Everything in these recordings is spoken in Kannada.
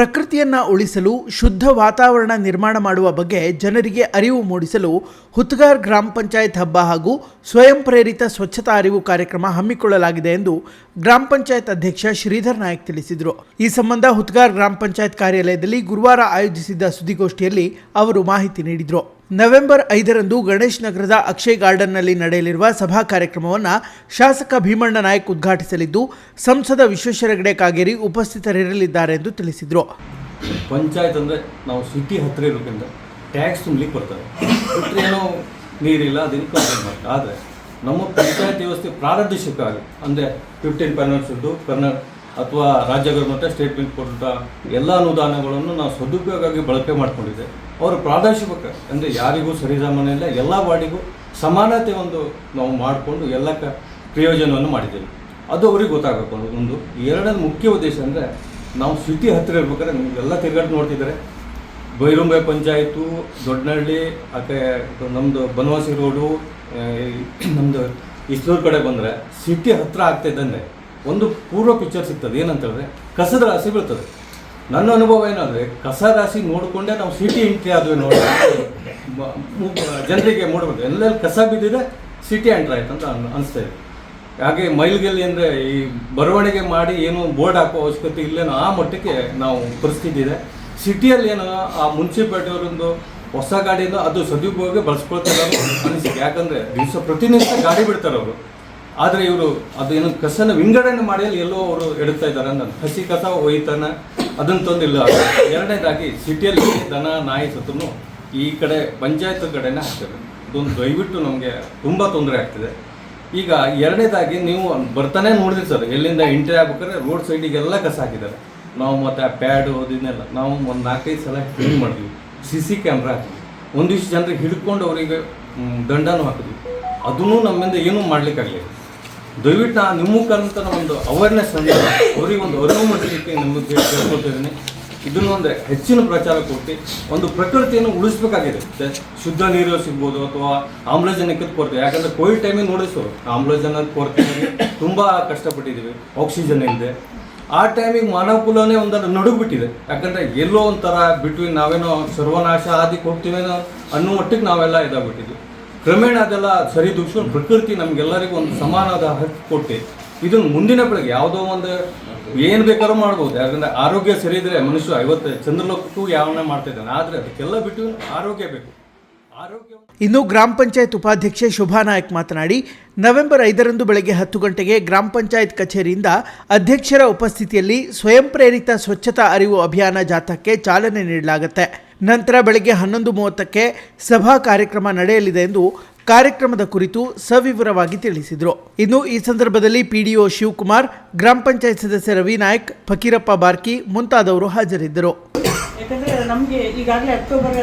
ಪ್ರಕೃತಿಯನ್ನ ಉಳಿಸಲು ಶುದ್ಧ ವಾತಾವರಣ ನಿರ್ಮಾಣ ಮಾಡುವ ಬಗ್ಗೆ ಜನರಿಗೆ ಅರಿವು ಮೂಡಿಸಲು ಹುತ್ಗಾರ್ ಗ್ರಾಮ ಪಂಚಾಯತ್ ಹಬ್ಬ ಹಾಗೂ ಸ್ವಯಂ ಪ್ರೇರಿತ ಸ್ವಚ್ಛತಾ ಅರಿವು ಕಾರ್ಯಕ್ರಮ ಹಮ್ಮಿಕೊಳ್ಳಲಾಗಿದೆ ಎಂದು ಗ್ರಾಮ ಪಂಚಾಯತ್ ಅಧ್ಯಕ್ಷ ಶ್ರೀಧರ್ ನಾಯಕ್ ತಿಳಿಸಿದರು. ಈ ಸಂಬಂಧ ಹುತ್ಗಾರ್ ಗ್ರಾಮ ಪಂಚಾಯತ್ ಕಾರ್ಯಾಲಯದಲ್ಲಿ ಗುರುವಾರ ಆಯೋಜಿಸಿದ್ದ ಸುದ್ದಿಗೋಷ್ಠಿಯಲ್ಲಿ ಅವರು ಮಾಹಿತಿ ನೀಡಿದರು. ನವೆಂಬರ್ ಐದರಂದು ಗಣೇಶ್ ನಗರದ ಅಕ್ಷಯ್ ಗಾರ್ಡನ್ನಲ್ಲಿ ನಡೆಯಲಿರುವ ಸಭಾ ಕಾರ್ಯಕ್ರಮವನ್ನು ಶಾಸಕ ಭೀಮಣ್ಣ ನಾಯಕ್ ಉದ್ಘಾಟಿಸಲಿದ್ದು, ಸಂಸದ ವಿಶ್ವೇಶ್ವರ ಹೆಗಡೆ ಕಾಗೇರಿ ಉಪಸ್ಥಿತರಿರಲಿದ್ದಾರೆ ಎಂದು ತಿಳಿಸಿದರು. ಪಂಚಾಯತ್ ಅಂದರೆ ನಾವು ಸಿಟಿ ಹತ್ತಿರ ಇರೋದ್ರಿಂದ ಟ್ಯಾಕ್ಸ್ ತುಂಬಲಿಕ್ಕೆ ಬರ್ತಾರೆ ಏನೋ ನೀರಿಲ್ಲ ಅದನ್ನು ಕಂಪ್ಲೇಂಟ್ ಮಾಡ್ತಾರೆ ಆದರೆ ನಮ್ಮ ಪಂಚಾಯತ್ ವ್ಯವಸ್ಥೆ ಪ್ರಾರಂಭಿಸಿಕ್ಕಾಗಿ ಅಂದರೆ ಫಿಫ್ಟೀನ್ ಕರ್ನಾ ಅಥವಾ ರಾಜ್ಯ ಗೌರ್ಮೆಂಟ ಸ್ಟೇಟ್ ಬ್ಯಾಂಕ್ ಕೊಟ್ಟ ಎಲ್ಲ ಅನುದಾನಗಳನ್ನು ನಾವು ಸದುಪಯೋಗವಾಗಿ ಬಳಕೆ ಮಾಡಿಕೊಂಡಿದ್ದೆ ಅವರು ಪ್ರಾದೇಶಿಕ ಅಂದರೆ ಯಾರಿಗೂ ಸರಿಸಮಾನ ಇಲ್ಲ, ಎಲ್ಲ ವಾರ್ಡಿಗೂ ಸಮಾನತೆ ಒಂದು ನಾವು ಮಾಡಿಕೊಂಡು ಎಲ್ಲ ಕ ಪ್ರಯೋಜನವನ್ನು ಮಾಡಿದ್ದೇವೆ. ಅದು ಅವ್ರಿಗೆ ಗೊತ್ತಾಗಬೇಕು. ಒಂದು ಎರಡನೇ ಮುಖ್ಯ ಉದ್ದೇಶ ಅಂದರೆ ನಾವು ಸಿಟಿ ಹತ್ತಿರ ಇರ್ಬೇಕಾದ್ರೆ ನಿಮಗೆಲ್ಲ ತಿರುಗಾಟ ನೋಡ್ತಿದ್ದಾರೆ. ಬೈರುಂಬೆ ಪಂಚಾಯತು ದೊಡ್ಡನಹಳ್ಳಿ ಆಕೆ ನಮ್ಮದು ಬನವಾಸಿ ರೋಡು ನಮ್ಮದು ಇಸ್ಲೂರು ಕಡೆ ಬಂದರೆ ಸಿಟಿ ಹತ್ತಿರ ಆಗ್ತಿದ್ದಂಗೆ ಒಂದು ಪೂರ್ವ ಪಿಕ್ಚರ್ ಸಿಗ್ತದೆ. ಏನಂತ ಹೇಳಿದ್ರೆ, ಕಸದ ರಾಶಿ ಬೀಳ್ತದೆ. ನನ್ನ ಅನುಭವ ಏನಂದರೆ, ಕಸ ರಾಶಿ ನೋಡಿಕೊಂಡೇ ನಾವು ಸಿಟಿ ಎಂಟ್ರಿ ಆದ್ವಿ ನೋಡಿ. ಜನರಿಗೆ ಮೂಡಬೇಕು ಎಲ್ಲೆಲ್ಲಿ ಕಸ ಬಿದ್ದಿದೆ ಸಿಟಿ ಎಂಟ್ರ್ ಆಯ್ತು ಅಂತ ಅನ್, ಅನಿಸ್ತಾ ಇದೆ. ಹಾಗೆ ಮೈಲ್ಗೆಲ್ಲಿ ಅಂದರೆ ಈ ಬರವಣಿಗೆ ಮಾಡಿ ಏನು ಬೋರ್ಡ್ ಹಾಕೋ ಅವಶ್ಯಕತೆ ಇಲ್ಲೇನೋ ಆ ಮಟ್ಟಕ್ಕೆ ನಾವು ಪರಿಸ್ಥಿತಿ ಇದೆ. ಸಿಟಿಯಲ್ಲಿ ಏನೋ ಆ ಮುನ್ಸಿಪಾಲ್ಟಿಯವರೊಂದು ಹೊಸ ಗಾಡಿಯಿಂದ ಅದು ಸದುಪಯೋಗ ಬಳಸ್ಕೊಳ್ತಾರೆ ಅನಿಸಿಕೆ ಯಾಕಂದರೆ ದಿವಸ ಪ್ರತಿನಿತ್ಯ ಗಾಡಿ ಬಿಡ್ತಾರೆ ಅವರು ಆದರೆ ಇವರು ಅದು ಏನೋ ಕಸನ ವಿಂಗಡಣೆ ಮಾಡಿ ಎಲ್ಲೋ ಅವರು ಎಡುತ್ತಾ ಇದ್ದಾರೆ ಅನ್ನೋದು ಹಸಿ ಕಸ ಒಯ್ತಾನೆ ಅದನ್ನು ತಂದಿಲ್ಲ. ಎರಡನೇದಾಗಿ ಸಿಟಿಯಲ್ಲಿ ದನ, ನಾಯಿ ಸತ್ತು ಈ ಕಡೆ ಪಂಚಾಯತ್ ಕಡೆನೇ ಹಾಕ್ತಾರೆ. ಇದೊಂದು ದಯವಿಟ್ಟು ನಮಗೆ ತುಂಬ ತೊಂದರೆ ಆಗ್ತಿದೆ. ಈಗ ಎರಡನೇದಾಗಿ ನೀವು ಬರ್ತಾನೆ ನೋಡಿದ್ರಿ ಸರ್. ಎಲ್ಲಿಂದ ಎಂಟ್ರಿ ಆಗ್ಬೇಕಾದ್ರೆ ರೋಡ್ ಸೈಡಿಗೆಲ್ಲ ಕಸ ಹಾಕಿದ್ದಾರೆ. ನಾವು ಮತ್ತೆ ಆ ಪ್ಯಾಡು ಅದನ್ನೆಲ್ಲ ನಾವು ಒಂದು ನಾಲ್ಕೈದು ಸಲ ಕ್ಲೀನ್ ಮಾಡಿದ್ವಿ. ಸಿ ಸಿ ಕ್ಯಾಮ್ರಾ ಹಾಕಿದ್ವಿ. ಒಂದಿಷ್ಟು ಜನರಿಗೆ ಹಿಡ್ಕೊಂಡು ಅವರಿಗೆ ದಂಡನೂ ಹಾಕಿದ್ವಿ. ಅದನ್ನೂ ನಮ್ಮಿಂದ ಏನೂ ಮಾಡ್ಲಿಕ್ಕಾಗಲಿಲ್ಲ. ದಯವಿಟ್ಟು ನಾನು ನಿಮ್ಮ ಮುಖಾಂತರ ಒಂದು ಅವೇರ್ನೆಸ್ ಅಂದರೆ ಅವರಿಗೆ ಒಂದು ಅರಿವು ಮೂಡಿಸಲಿಕ್ಕೆ ನಿಮಗೆ ಕೇಳ್ಕೊಳ್ತಿದ್ದೀನಿ. ಇದನ್ನು ಒಂದು ಹೆಚ್ಚಿನ ಪ್ರಚಾರ ಕೊಟ್ಟು ಒಂದು ಪ್ರಕೃತಿಯನ್ನು ಉಳಿಸ್ಬೇಕಾಗಿದೆ. ಶುದ್ಧ ನೀರು ಸಿಗ್ಬೋದು ಅಥವಾ ಆಮ್ಲಜನಕದ ಕೊರತೆ. ಯಾಕಂದ್ರೆ ಕೋವಿಡ್ ಟೈಮಿಗೆ ನೋಡಿಸು ಆಮ್ಲಜನಕ ಕೊರತೆ ತುಂಬ ಕಷ್ಟಪಟ್ಟಿದ್ದೀವಿ ಆಕ್ಸಿಜನ್ ಇಲ್ಲದೆ ಆ ಟೈಮಿಗೆ ಮಾನವ ಕುಲನೇ ಒಂದರ ನಡುಗ್ಬಿಟ್ಟಿದೆ. ಯಾಕಂದ್ರೆ ಎಲ್ಲೋ ಒಂಥರ ಬಿಟ್ವೀನ್ ನಾವೇನೋ ಸರ್ವನಾಶ ಆದಿಕ್ಕೆ ಕೊಡ್ತೀವೇನೋ ಅನ್ನೋ ಮಟ್ಟಿಗೆ ನಾವೆಲ್ಲ ಇದಾಗ್ಬಿಟ್ಟಿದ್ವಿ. ಕ್ರಮೇಣ ಅದೆಲ್ಲ ಸರಿ ದೂಗ್ಸ್ಕೊಂಡು ಪ್ರಕೃತಿ ನಮಗೆಲ್ಲರಿಗೂ ಒಂದು ಸಮಾನದ ಹಕ್ಕು ಕೊಟ್ಟು ಇದನ್ನು ಮುಂದಿನ ಬೆಳಗ್ಗೆ ಯಾವುದೋ ಒಂದು ಏನು ಬೇಕಾದ್ರೂ ಮಾಡ್ಬೋದು. ಯಾಕಂದರೆ ಆರೋಗ್ಯ ಸರಿ ಇದ್ರೆ ಮನುಷ್ಯ ಐವತ್ತು ಚಂದ್ರಲೋಕಕ್ಕೂ ಯಾವನ್ನ ಮಾಡ್ತಾ ಇದ್ದಾನೆ. ಆದರೆ ಅದಕ್ಕೆಲ್ಲ ಬಿಟ್ಟು ಆರೋಗ್ಯ ಬೇಕು. ಇನ್ನು ಗ್ರಾಮ ಪಂಚಾಯತ್ ಉಪಾಧ್ಯಕ್ಷೆ ಶೋಭಾ ನಾಯಕ್ ಮಾತನಾಡಿ, ನವೆಂಬರ್ ಐದರಂದು ಬೆಳಗ್ಗೆ ಹತ್ತು ಗಂಟೆಗೆ ಗ್ರಾಮ ಪಂಚಾಯತ್ ಕಚೇರಿಯಿಂದ ಅಧ್ಯಕ್ಷರ ಉಪಸ್ಥಿತಿಯಲ್ಲಿ ಸ್ವಯಂ ಪ್ರೇರಿತ ಸ್ವಚ್ಛತಾ ಅರಿವು ಅಭಿಯಾನ ಜಾಥಾಕ್ಕೆ ಚಾಲನೆ ನೀಡಲಾಗುತ್ತೆ. ನಂತರ ಬೆಳಗ್ಗೆ ಹನ್ನೊಂದು ಮೂವತ್ತಕ್ಕೆ ಸಭಾ ಕಾರ್ಯಕ್ರಮ ನಡೆಯಲಿದೆ ಎಂದು ಕಾರ್ಯಕ್ರಮದ ಕುರಿತು ಸವಿವರವಾಗಿ ತಿಳಿಸಿದರು. ಇನ್ನು ಈ ಸಂದರ್ಭದಲ್ಲಿ ಪಿಡಿಒ ಶಿವಕುಮಾರ್, ಗ್ರಾಮ ಪಂಚಾಯತ್ ಸದಸ್ಯ ರವಿ ನಾಯಕ್, ಫಕೀರಪ್ಪ ಬಾರ್ಕಿ ಮುಂತಾದವರು ಹಾಜರಿದ್ದರು. ಯಾಕಂದ್ರೆ ನಮಗೆ ಈಗಾಗಲೇ ಅಕ್ಟೋಬರ್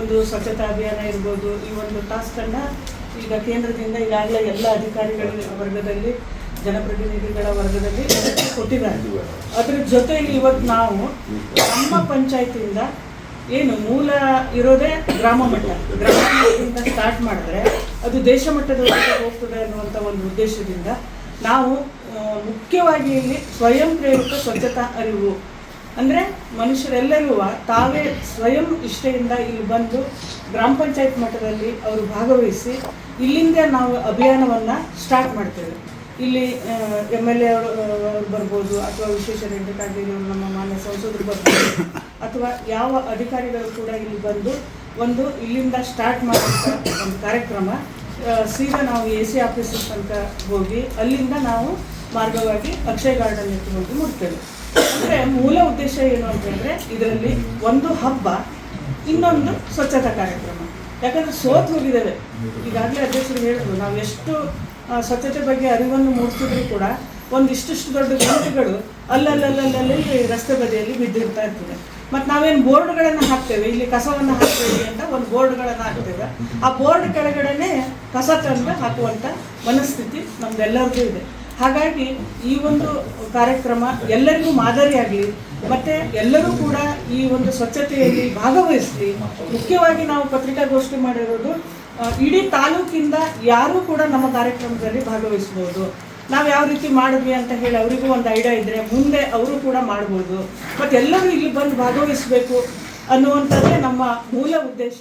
ಒಂದು ಸ್ವಚ್ಛತಾ ಅಭಿಯಾನ ಇರ್ಬೋದು. ಈ ಒಂದು ಈಗ ಕೇಂದ್ರದಿಂದ ಈಗಾಗಲೇ ಎಲ್ಲ ಅಧಿಕಾರಿಗಳ ವರ್ಗದಲ್ಲಿ, ಜನಪ್ರತಿನಿಧಿಗಳ ವರ್ಗದಲ್ಲಿ ಕೊಟ್ಟಿದ್ದಾರೆ. ಅದ್ರ ಜೊತೆಗೆ ಇವತ್ತು ನಾವು ನಮ್ಮ ಪಂಚಾಯತಿಯಿಂದ ಏನು ಮೂಲ ಇರೋದೇ ಗ್ರಾಮ ಮಟ್ಟ. ಗ್ರಾಮ ಮಟ್ಟದಿಂದ ಸ್ಟಾರ್ಟ್ ಮಾಡಿದ್ರೆ ಅದು ದೇಶ ಮಟ್ಟದವರೆಗೆ ಹೋಗ್ತದೆ ಅನ್ನುವಂಥ ಒಂದು ಉದ್ದೇಶದಿಂದ ನಾವು ಮುಖ್ಯವಾಗಿ ಇಲ್ಲಿ ಸ್ವಯಂ ಪ್ರೇರಿತ ಸ್ವಚ್ಛತಾ ಅರಿವು. ಅಂದರೆ ಮನುಷ್ಯರೆಲ್ಲರೂ ತಾವೇ ಸ್ವಯಂ ಇಷ್ಟೆಯಿಂದ ಇಲ್ಲಿ ಬಂದು ಗ್ರಾಮ ಪಂಚಾಯತ್ ಮಟ್ಟದಲ್ಲಿ ಅವರು ಭಾಗವಹಿಸಿ ಇಲ್ಲಿಂದ ನಾವು ಅಭಿಯಾನವನ್ನು ಸ್ಟಾರ್ಟ್ ಮಾಡ್ತೇವೆ. ಇಲ್ಲಿ ಎಂ ಎಲ್ ಎ ಅವರು ಬರ್ಬೋದು, ಅಥವಾ ವಿಶೇಷ ರೆಡ್ಡಿ ನಮ್ಮ ಮಾನ್ಯ ಸಂಸದರು ಬರ್ಬೋದು, ಅಥವಾ ಯಾವ ಅಧಿಕಾರಿಗಳು ಕೂಡ ಇಲ್ಲಿ ಬಂದು ಒಂದು ಇಲ್ಲಿಂದ ಸ್ಟಾರ್ಟ್ ಮಾಡುವಂಥ ಒಂದು ಕಾರ್ಯಕ್ರಮ ಸೀದಾ ನಾವು ಎ ಸಿ ಆಫೀಸ್ ತನಕ ಹೋಗಿ ಅಲ್ಲಿಂದ ನಾವು ಮಾರ್ಗವಾಗಿ ಅಕ್ಷಯ್ ಗಾರ್ಡನ್ ಹೋಗಿ ಮುಟ್ತೇವೆ. ಅಂದರೆ ಮೂಲ ಉದ್ದೇಶ ಏನು ಅಂತಂದರೆ ಇದರಲ್ಲಿ ಒಂದು ಹಬ್ಬ, ಇನ್ನೊಂದು ಸ್ವಚ್ಛತಾ ಕಾರ್ಯಕ್ರಮ. ಯಾಕಂದ್ರೆ ಸೋತ್ ಹೋಗಿದ್ದೇವೆ. ಈಗಾಗಲೇ ಅಧ್ಯಕ್ಷರು ಹೇಳಿದ್ರು, ನಾವು ಎಷ್ಟು ಸ್ವಚ್ಛತೆ ಬಗ್ಗೆ ಅರಿವನ್ನು ಮೂಡಿಸಿದ್ರು ಕೂಡ ಒಂದಿಷ್ಟಿಷ್ಟು ದೊಡ್ಡ ಗುಂಪುಗಳು ಅಲ್ಲಲ್ಲಲ್ಲಲ್ಲಿ ರಸ್ತೆ ಬದಿಯಲ್ಲಿ ಬಿದ್ದಿರ್ತಾ ಇರ್ತದೆ. ಮತ್ತು ನಾವೇನು ಬೋರ್ಡ್ಗಳನ್ನು ಹಾಕ್ತೇವೆ? ಇಲ್ಲಿ ಕಸವನ್ನು ಹಾಕ್ತೇವೆ ಅಂತ ಒಂದು ಬೋರ್ಡ್ಗಳನ್ನು ಹಾಕ್ತೇವೆ. ಆ ಬೋರ್ಡ್ ಕೆಳಗಡೆನೆ ಕಸ ತಂದು ಹಾಕುವಂಥ ಮನಸ್ಥಿತಿ ನಮ್ದೆಲ್ಲರಿಗೂ ಇದೆ. ಹಾಗಾಗಿ ಈ ಒಂದು ಕಾರ್ಯಕ್ರಮ ಎಲ್ಲರಿಗೂ ಮಾದರಿಯಾಗಲಿ, ಮತ್ತು ಎಲ್ಲರೂ ಕೂಡ ಈ ಒಂದು ಸ್ವಚ್ಛತೆಯಲ್ಲಿ ಭಾಗವಹಿಸಲಿ. ಮುಖ್ಯವಾಗಿ ನಾವು ಪತ್ರಿಕಾಗೋಷ್ಠಿ ಮಾಡಿರೋದು ಇಡೀ ತಾಲೂಕಿಂದ ಯಾರೂ ಕೂಡ ನಮ್ಮ ಕಾರ್ಯಕ್ರಮದಲ್ಲಿ ಭಾಗವಹಿಸ್ಬೋದು ನಾವು ಯಾವ ರೀತಿ ಮಾಡಿದ್ವಿ ಅಂತ ಹೇಳಿ ಅವರಿಗೂ ಒಂದು ಐಡಿಯಾ ಇದ್ರೆ ಮುಂದೆ ಅವರು ಕೂಡ ಮಾಡ್ಬೋದು. ಮತ್ತು ಎಲ್ಲರೂ ಇಲ್ಲಿ ಬಂದು ಭಾಗವಹಿಸಬೇಕು ಅನ್ನುವಂಥದ್ದೇ ನಮ್ಮ ಮೂಲ ಉದ್ದೇಶ.